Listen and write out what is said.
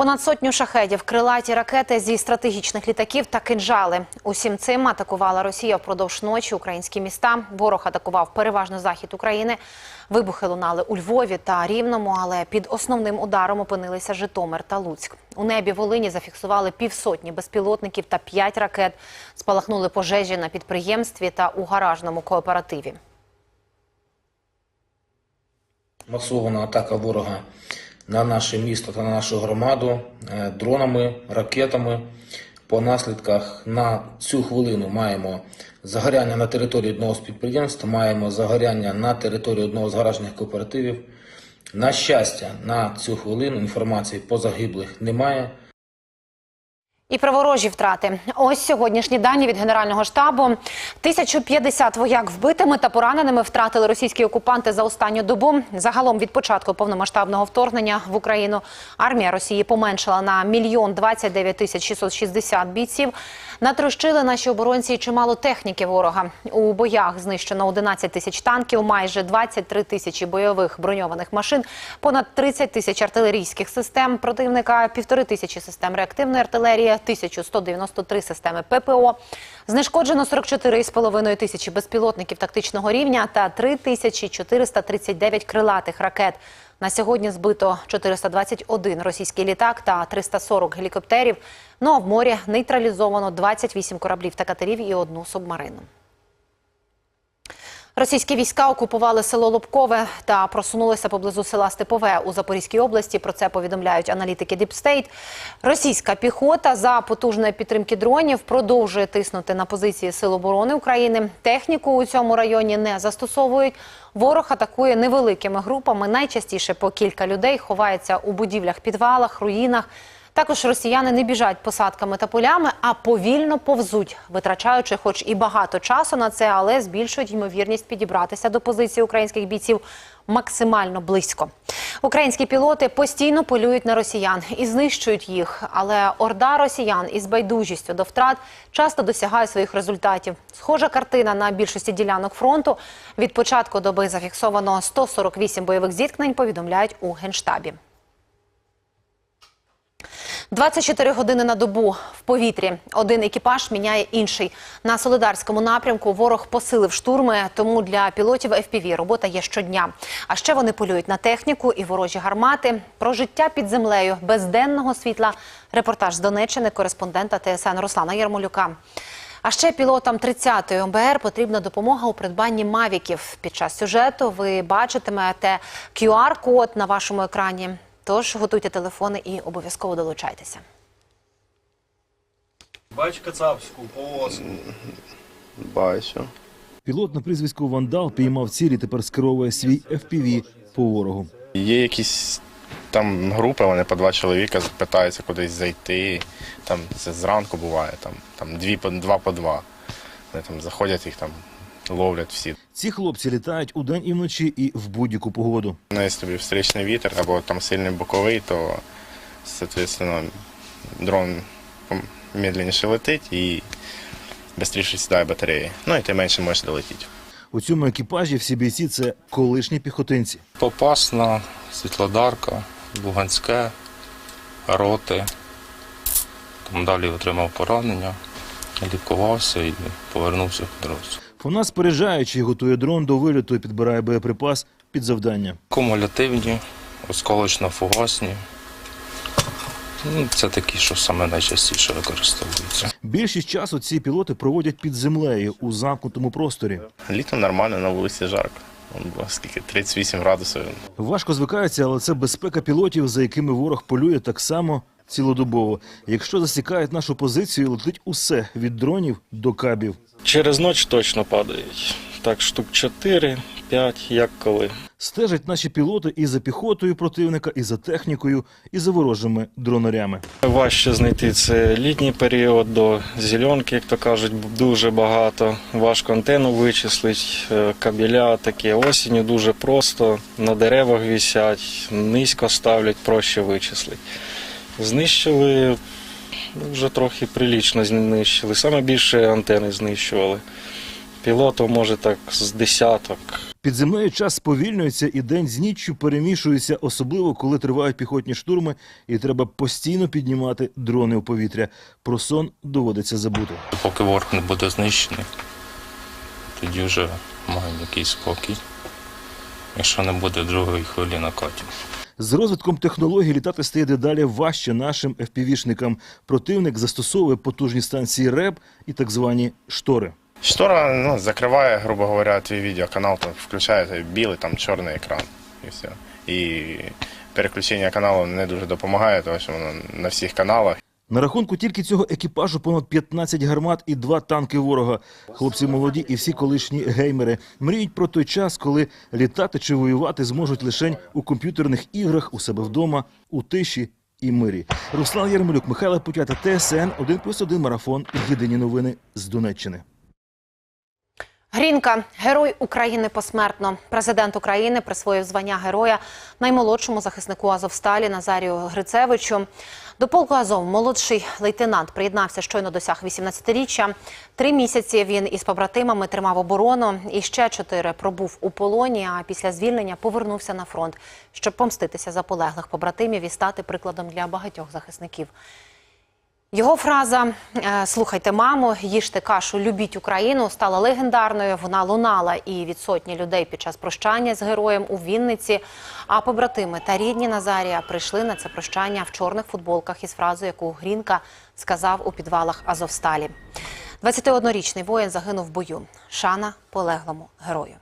Понад сотню шахедів, крилаті ракети зі стратегічних літаків та кинжали. Усім цим атакувала Росія впродовж ночі українські міста. Ворог атакував переважно захід України. Вибухи лунали у Львові та Рівному, але під основним ударом опинилися Житомир та Луцьк. У небі Волині зафіксували півсотні безпілотників та п'ять ракет. Спалахнули пожежі на підприємстві та у гаражному кооперативі. масована атака ворога на наше місто та на нашу громаду е, дронами, ракетами. По наслідках на цю хвилину маємо загоряння на території одного з підприємств, маємо загоряння на території одного з гаражних кооперативів. На щастя, на цю хвилину інформації по загиблих немає. І про ворожі втрати. Ось сьогоднішні дані від Генерального штабу. 1050 вояк вбитими та пораненими втратили російські окупанти за останню добу. Загалом від початку повномасштабного вторгнення в Україну армія Росії поменшила на мільйон 29 тисяч 660 бійців. Натрощили наші оборонці чимало техніки ворога. У боях знищено 11 тисяч танків, майже 23 тисячі бойових броньованих машин, понад 30 тисяч артилерійських систем противника, півтори тисячі систем реактивної артилерії, 1193 системи ППО. Знешкоджено 44,5 тисячі безпілотників тактичного рівня та 3439 крилатих ракет. На сьогодні збито 421 російський літак та 340 гелікоптерів. Ну а в морі нейтралізовано 28 кораблів та катерів і одну субмарину. Російські війська окупували село Лобкове та просунулися поблизу села Степове у Запорізькій області. Про це повідомляють аналітики Діпстейт. Російська піхота за потужної підтримки дронів продовжує тиснути на позиції Сил оборони України. Техніку у цьому районі не застосовують. Ворог атакує невеликими групами. Найчастіше по кілька людей ховається у будівлях, підвалах, руїнах. Також росіяни не біжать посадками та полями, а повільно повзуть, витрачаючи, хоч і багато часу на це, але збільшують ймовірність підібратися до позиції українських бійців максимально близько. Українські пілоти постійно полюють на росіян і знищують їх. Але орда росіян із байдужістю до втрат часто досягає своїх результатів. Схожа картина на більшості ділянок фронту. Від початку доби зафіксовано 148 бойових зіткнень. Повідомляють у генштабі. 24 години на добу в повітрі. Один екіпаж міняє інший. На Солидарському напрямку ворог посилив штурми, тому для пілотів FPV робота є щодня. А ще вони полюють на техніку і ворожі гармати. Про життя під землею без денного світла. Репортаж з Донеччини кореспондента ТСН Руслана Ярмолюка. А ще пілотам 30-ї ОБР потрібна допомога у придбанні мавіків. Під час сюжету ви бачитимете QR-код на вашому екрані. Тож готуйте телефони і обов'язково долучайтеся. Бач кацапську полоску. Бачу. Пілот на прізвиську Вандал піймав цілі, тепер скеровує свій FPV по ворогу. Є якісь там групи, вони по два чоловіка питаються кудись зайти. Там це зранку буває, там, там дві по два по два. Вони там заходять, їх там ловлять всі. Ці хлопці літають удень і вночі і в будь-яку погоду. Ну, якщо тобі встречний вітер або там сильний боковий, то соответственно дрон медленніше летить і швидше сідає батареї. Ну і ти менше можеш долетіти. У цьому екіпажі всі бійці це колишні піхотинці. Попасна, Світлодарка, Луганське, роти. Там далі отримав поранення, лікувався і повернувся в дорозі. Вона споряджаючи готує дрон до вильоту і підбирає боєприпас під завдання. Кумулятивні, осколочно-фугасні. Ну, Це такі, що саме найчастіше використовуються. Більшість часу ці пілоти проводять під землею у замкнутому просторі. Літом нормально, на вулиці жарко. Скільки 38 градусів. Важко звикаються, але це безпека пілотів, за якими ворог полює так само цілодобово. Якщо засікають нашу позицію, летить усе від дронів до кабів. Через ніч точно падають. Так, штук 4, 5, як коли. Стежать наші пілоти і за піхотою противника, і за технікою, і за ворожими дронарями. Важче знайти це літній період до зеленки, як то кажуть, дуже багато. Важко антенну вичислить, е, кабеля такі осінню дуже просто, на деревах висять, низько ставлять, проще вичислити. Знищили вже трохи прилічно знищили. Саме більше антени знищували. Пілотів може так з десяток. Під земною час сповільнюється і день з ніччю перемішується, особливо коли тривають піхотні штурми, і треба постійно піднімати дрони у повітря. Про сон доводиться забути. Поки ворог не буде знищений, тоді вже маємо якийсь спокій. Якщо не буде другої хвилі накатів. З розвитком технологій літати стає дедалі важче нашим FPV-шникам. Противник застосовує потужні станції РЕБ і так звані штори. Штора ну, закриває, грубо говоря, твій відеоканал, там включає білий, там чорний екран. І все. І переключення каналу не дуже допомагає, тому що воно на всіх каналах. На рахунку тільки цього екіпажу понад 15 гармат і два танки ворога. Хлопці молоді і всі колишні геймери мріють про той час, коли літати чи воювати зможуть лише у комп'ютерних іграх у себе вдома, у тиші і мирі. Руслан Ярмолюк, Михайло Путята, ТСН 1+,1 марафон. Єдині новини з Донеччини. Грінка, герой України посмертно. Президент України присвоїв звання героя наймолодшому захиснику Азовсталі Назарію Грицевичу. До полку Азов молодший лейтенант приєднався щойно досяг 18-річчя. Три місяці він із побратимами тримав оборону. І ще чотири пробув у полоні. А після звільнення повернувся на фронт, щоб помститися за полеглих побратимів і стати прикладом для багатьох захисників. Його фраза е, Слухайте, мамо, їжте кашу, любіть Україну стала легендарною. Вона лунала і від сотні людей під час прощання з героєм у Вінниці. А побратими та рідні Назарія прийшли на це прощання в чорних футболках із фразою, яку Грінка сказав у підвалах Азовсталі. 21-річний воїн загинув в бою. Шана полеглому герою.